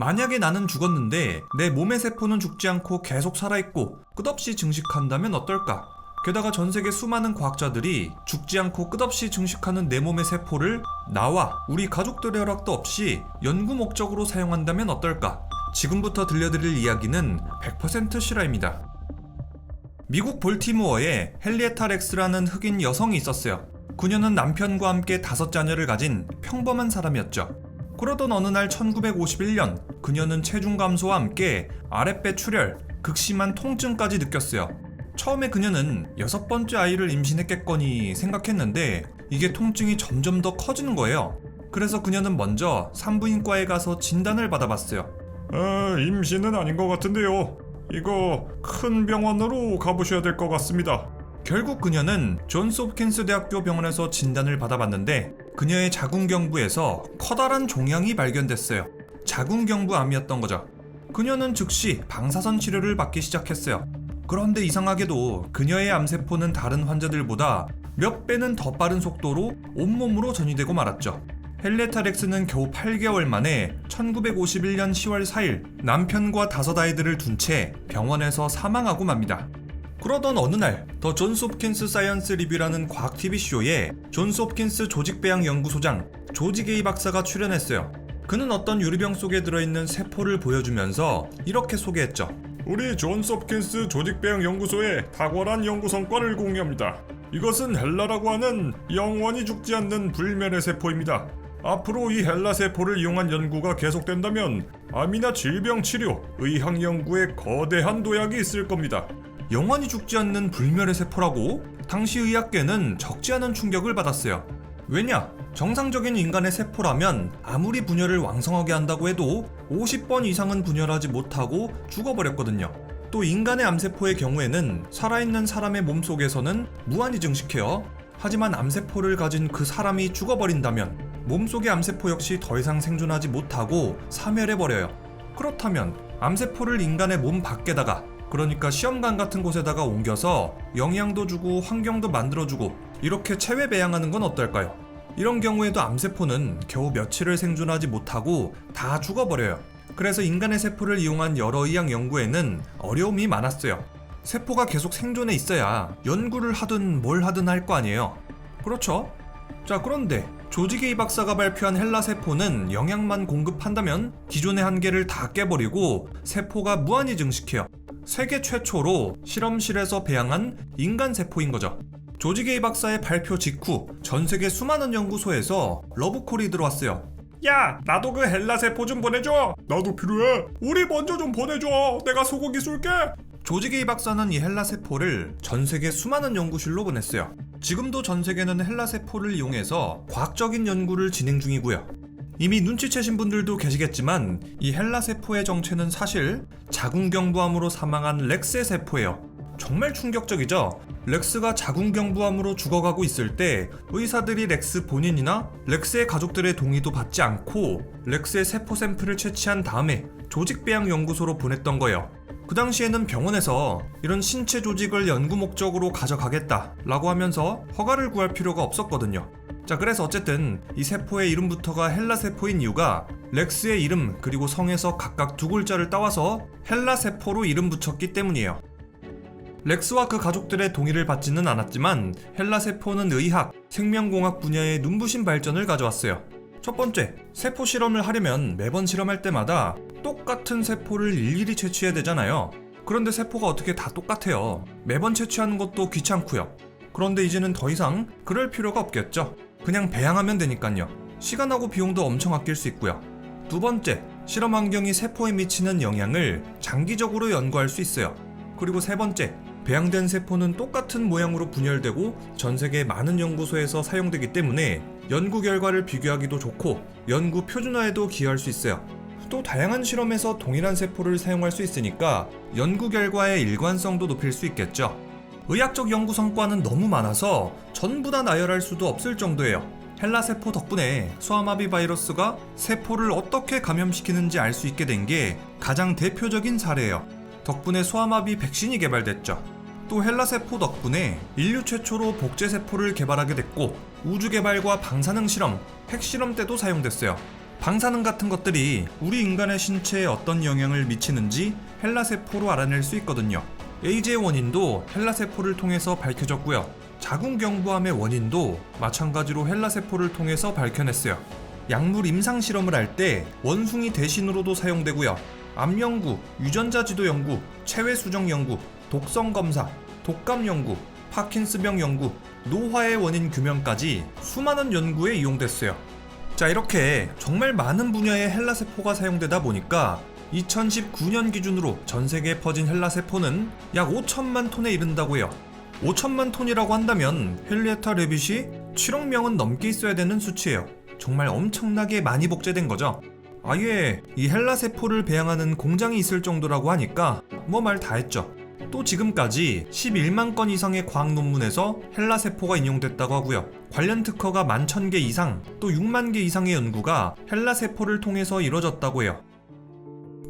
만약에 나는 죽었는데 내 몸의 세포는 죽지 않고 계속 살아있고 끝없이 증식한다면 어떨까? 게다가 전 세계 수많은 과학자들이 죽지 않고 끝없이 증식하는 내 몸의 세포를 나와 우리 가족들의 허락도 없이 연구 목적으로 사용한다면 어떨까? 지금부터 들려드릴 이야기는 100% 실화입니다. 미국 볼티모어에 헨리에타 렉스라는 흑인 여성이 있었어요. 그녀는 남편과 함께 다섯 자녀를 가진 평범한 사람이었죠. 그러던 어느 날 1951년 그녀는 체중 감소와 함께 아랫배 출혈, 극심한 통증까지 느꼈어요. 처음에 그녀는 여섯 번째 아이를 임신했겠거니 생각했는데 이게 통증이 점점 더 커지는 거예요. 그래서 그녀는 먼저 산부인과에 가서 진단을 받아봤어요. 아, 임신은 아닌 것 같은데요. 이거 큰 병원으로 가보셔야 될 것 같습니다. 결국 그녀는 존스 홉킨스 대학교 병원에서 진단을 받아봤는데 그녀의 자궁경부에서 커다란 종양이 발견됐어요. 자궁경부암이었던 거죠. 그녀는 즉시 방사선 치료를 받기 시작했어요. 그런데 이상하게도 그녀의 암세포는 다른 환자들보다 몇 배는 더 빠른 속도로 온몸으로 전이되고 말았죠. 헬레타 렉스는 겨우 8개월 만에 1951년 10월 4일 남편과 다섯 아이들을 둔 채 병원에서 사망하고 맙니다. 그러던 어느 날, 더 존스 홉킨스 사이언스 리뷰라는 과학 TV쇼에 존스 홉킨스 조직배양 연구소장 조지 게이 박사가 출연했어요. 그는 어떤 유리병 속에 들어있는 세포를 보여주면서 이렇게 소개했죠. 우리 존스 홉킨스 조직배양 연구소의 탁월한 연구 성과를 공유합니다. 이것은 헬라라고 하는 영원히 죽지 않는 불멸의 세포입니다. 앞으로 이 헬라 세포를 이용한 연구가 계속된다면 암이나 질병 치료, 의학 연구에 거대한 도약이 있을 겁니다. 영원히 죽지 않는 불멸의 세포라고? 당시 의학계는 적지 않은 충격을 받았어요. 왜냐? 정상적인 인간의 세포라면 아무리 분열을 왕성하게 한다고 해도 50번 이상은 분열하지 못하고 죽어버렸거든요. 또 인간의 암세포의 경우에는 살아있는 사람의 몸 속에서는 무한히 증식해요. 하지만 암세포를 가진 그 사람이 죽어버린다면 몸속의 암세포 역시 더 이상 생존하지 못하고 사멸해버려요. 그렇다면 암세포를 인간의 몸 밖에다가 그러니까 시험관 같은 곳에다가 옮겨서 영양도 주고 환경도 만들어주고 이렇게 체외 배양하는 건 어떨까요? 이런 경우에도 암세포는 겨우 며칠을 생존하지 못하고 다 죽어버려요. 그래서 인간의 세포를 이용한 여러 의학 연구에는 어려움이 많았어요. 세포가 계속 생존해 있어야 연구를 하든 뭘 하든 할 거 아니에요. 그렇죠? 자, 그런데 조지게이 박사가 발표한 헬라 세포는 영양만 공급한다면 기존의 한계를 다 깨버리고 세포가 무한히 증식해요. 세계 최초로 실험실에서 배양한 인간 세포인 거죠. 조지 게이 박사의 발표 직후 전 세계 수많은 연구소에서 러브콜이 들어왔어요. 야, 나도 그 헬라 세포 좀 보내줘. 나도 필요해. 우리 먼저 좀 보내줘. 내가 소고기 쏠게. 조지 게이 박사는 이 헬라 세포를 전 세계 수많은 연구실로 보냈어요. 지금도 전 세계는 헬라 세포를 이용해서 과학적인 연구를 진행 중이고요. 이미 눈치채신 분들도 계시겠지만 이 헬라 세포의 정체는 사실 자궁경부암으로 사망한 렉스의 세포예요. 정말 충격적이죠? 렉스가 자궁경부암으로 죽어가고 있을 때 의사들이 렉스 본인이나 렉스의 가족들의 동의도 받지 않고 렉스의 세포 샘플을 채취한 다음에 조직배양 연구소로 보냈던 거예요. 그 당시에는 병원에서 이런 신체 조직을 연구 목적으로 가져가겠다 라고 하면서 허가를 구할 필요가 없었거든요. 자, 그래서 어쨌든 이 세포의 이름부터가 헬라 세포인 이유가 렉스의 이름 그리고 성에서 각각 두 글자를 따와서 헬라 세포로 이름 붙였기 때문이에요. 렉스와 그 가족들의 동의를 받지는 않았지만 헬라 세포는 의학, 생명공학 분야의 눈부신 발전을 가져왔어요. 첫 번째, 세포 실험을 하려면 매번 실험할 때마다 똑같은 세포를 일일이 채취해야 되잖아요. 그런데 세포가 어떻게 다 똑같아요. 매번 채취하는 것도 귀찮고요. 그런데 이제는 더 이상 그럴 필요가 없겠죠. 그냥 배양하면 되니까요. 시간하고 비용도 엄청 아낄 수 있고요. 두 번째, 실험 환경이 세포에 미치는 영향을 장기적으로 연구할 수 있어요. 그리고 세 번째, 배양된 세포는 똑같은 모양으로 분열되고 전 세계 많은 연구소에서 사용되기 때문에 연구 결과를 비교하기도 좋고 연구 표준화에도 기여할 수 있어요. 또 다양한 실험에서 동일한 세포를 사용할 수 있으니까 연구 결과의 일관성도 높일 수 있겠죠. 의학적 연구 성과는 너무 많아서 전부 다 나열할 수도 없을 정도예요. 헬라 세포 덕분에 소아마비 바이러스가 세포를 어떻게 감염시키는지 알 수 있게 된 게 가장 대표적인 사례예요. 덕분에 소아마비 백신이 개발됐죠. 또 헬라 세포 덕분에 인류 최초로 복제 세포를 개발하게 됐고 우주 개발과 방사능 실험, 핵 실험 때도 사용됐어요. 방사능 같은 것들이 우리 인간의 신체에 어떤 영향을 미치는지 헬라 세포로 알아낼 수 있거든요. 에이즈의 원인도 헬라세포를 통해서 밝혀졌고요. 자궁경부암의 원인도 마찬가지로 헬라세포를 통해서 밝혀냈어요. 약물 임상 실험을 할 때 원숭이 대신으로도 사용되고요. 암 연구, 유전자 지도 연구, 체외 수정 연구, 독성 검사, 독감 연구, 파킨스병 연구, 노화의 원인 규명까지 수많은 연구에 이용됐어요. 자, 이렇게 정말 많은 분야의 헬라세포가 사용되다 보니까 2019년 기준으로 전 세계에 퍼진 헬라 세포는 약 5천만 톤에 이른다고 해요. 5천만 톤이라고 한다면 헨리에타 레빗이 7억 명은 넘게 있어야 되는 수치예요. 정말 엄청나게 많이 복제된 거죠. 아예 이 헬라 세포를 배양하는 공장이 있을 정도라고 하니까 뭐 말 다 했죠. 또 지금까지 11만 건 이상의 과학 논문에서 헬라 세포가 인용됐다고 하고요. 관련 특허가 11,000개 이상, 또 6만 개 이상의 연구가 헬라 세포를 통해서 이뤄졌다고 해요.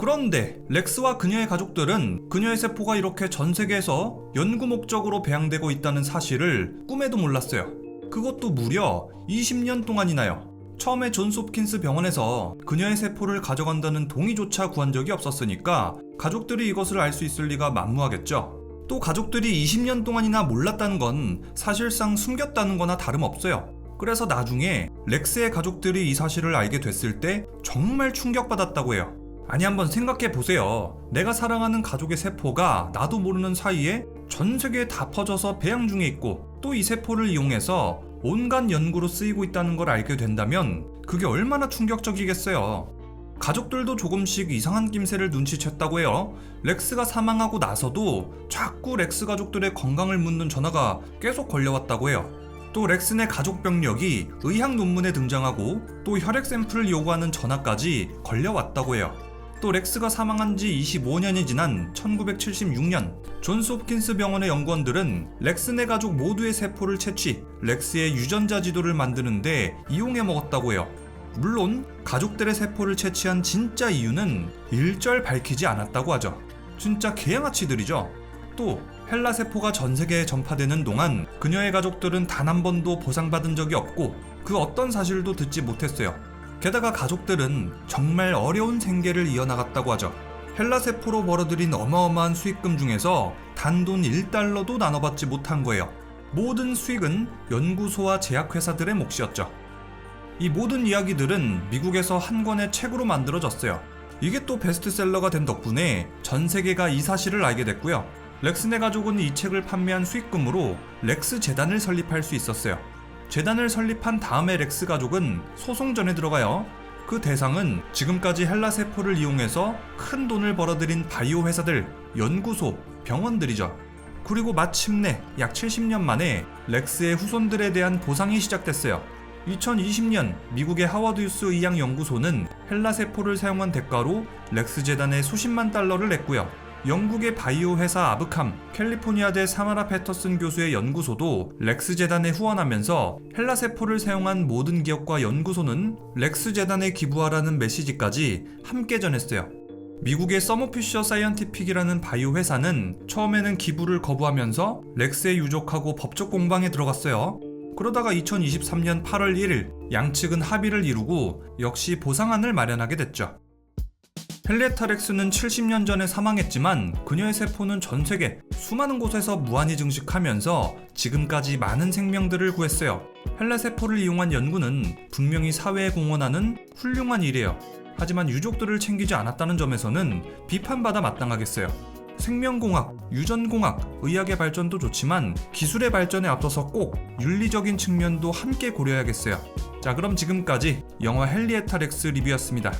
그런데 렉스와 그녀의 가족들은 그녀의 세포가 이렇게 전 세계에서 연구 목적으로 배양되고 있다는 사실을 꿈에도 몰랐어요. 그것도 무려 20년 동안이나요. 처음에 존스 홉킨스 병원에서 그녀의 세포를 가져간다는 동의조차 구한 적이 없었으니까 가족들이 이것을 알 수 있을 리가 만무하겠죠. 또 가족들이 20년 동안이나 몰랐다는 건 사실상 숨겼다는 거나 다름없어요. 그래서 나중에 렉스의 가족들이 이 사실을 알게 됐을 때 정말 충격받았다고 해요. 아니 한번 생각해 보세요. 내가 사랑하는 가족의 세포가 나도 모르는 사이에 전 세계에 다 퍼져서 배양 중에 있고 또 이 세포를 이용해서 온갖 연구로 쓰이고 있다는 걸 알게 된다면 그게 얼마나 충격적이겠어요. 가족들도 조금씩 이상한 낌새를 눈치챘다고 해요. 렉스가 사망하고 나서도 자꾸 렉스 가족들의 건강을 묻는 전화가 계속 걸려왔다고 해요. 또 렉슨의 가족 병력이 의학 논문에 등장하고 또 혈액 샘플을 요구하는 전화까지 걸려왔다고 해요. 또 렉스가 사망한 지 25년이 지난 1976년 존스 홉킨스 병원의 연구원들은 렉슨의 가족 모두의 세포를 채취, 렉스의 유전자 지도를 만드는데 이용해 먹었다고 해요. 물론 가족들의 세포를 채취한 진짜 이유는 일절 밝히지 않았다고 하죠. 진짜 개양아치들이죠. 또 헬라 세포가 전 세계에 전파되는 동안 그녀의 가족들은 단 한 번도 보상받은 적이 없고 그 어떤 사실도 듣지 못했어요. 게다가 가족들은 정말 어려운 생계를 이어나갔다고 하죠. 헬라 세포로 벌어들인 어마어마한 수익금 중에서 단돈 1달러도 나눠받지 못한 거예요. 모든 수익은 연구소와 제약회사들의 몫이었죠. 이 모든 이야기들은 미국에서 한 권의 책으로 만들어졌어요. 이게 또 베스트셀러가 된 덕분에 전 세계가 이 사실을 알게 됐고요. 렉슨의 가족은 이 책을 판매한 수익금으로 렉스 재단을 설립할 수 있었어요. 재단을 설립한 다음에 렉스 가족은 소송전에 들어가요. 그 대상은 지금까지 헬라 세포를 이용해서 큰 돈을 벌어들인 바이오 회사들, 연구소, 병원들이죠. 그리고 마침내 약 70년 만에 렉스의 후손들에 대한 보상이 시작됐어요. 2020년 미국의 하워드 유스 의학 연구소는 헬라 세포를 사용한 대가로 렉스 재단에 수십만 달러를 냈고요. 영국의 바이오 회사 아브캄, 캘리포니아대 사마라 패터슨 교수의 연구소도 렉스 재단에 후원하면서 헬라 세포를 사용한 모든 기업과 연구소는 렉스 재단에 기부하라는 메시지까지 함께 전했어요. 미국의 서머피셔 사이언티픽이라는 바이오 회사는 처음에는 기부를 거부하면서 렉스에 유족하고 법적 공방에 들어갔어요. 그러다가 2023년 8월 1일 양측은 합의를 이루고 역시 보상안을 마련하게 됐죠. 헬레타 렉스는 70년 전에 사망했지만 그녀의 세포는 전 세계 수많은 곳에서 무한히 증식하면서 지금까지 많은 생명들을 구했어요. 헬레 세포를 이용한 연구는 분명히 사회에 공헌하는 훌륭한 일이에요. 하지만 유족들을 챙기지 않았다는 점에서는 비판받아 마땅하겠어요. 생명공학, 유전공학, 의학의 발전도 좋지만 기술의 발전에 앞서서 꼭 윤리적인 측면도 함께 고려해야겠어요. 자, 그럼 지금까지 영화 헨리에타 렉스 리뷰였습니다.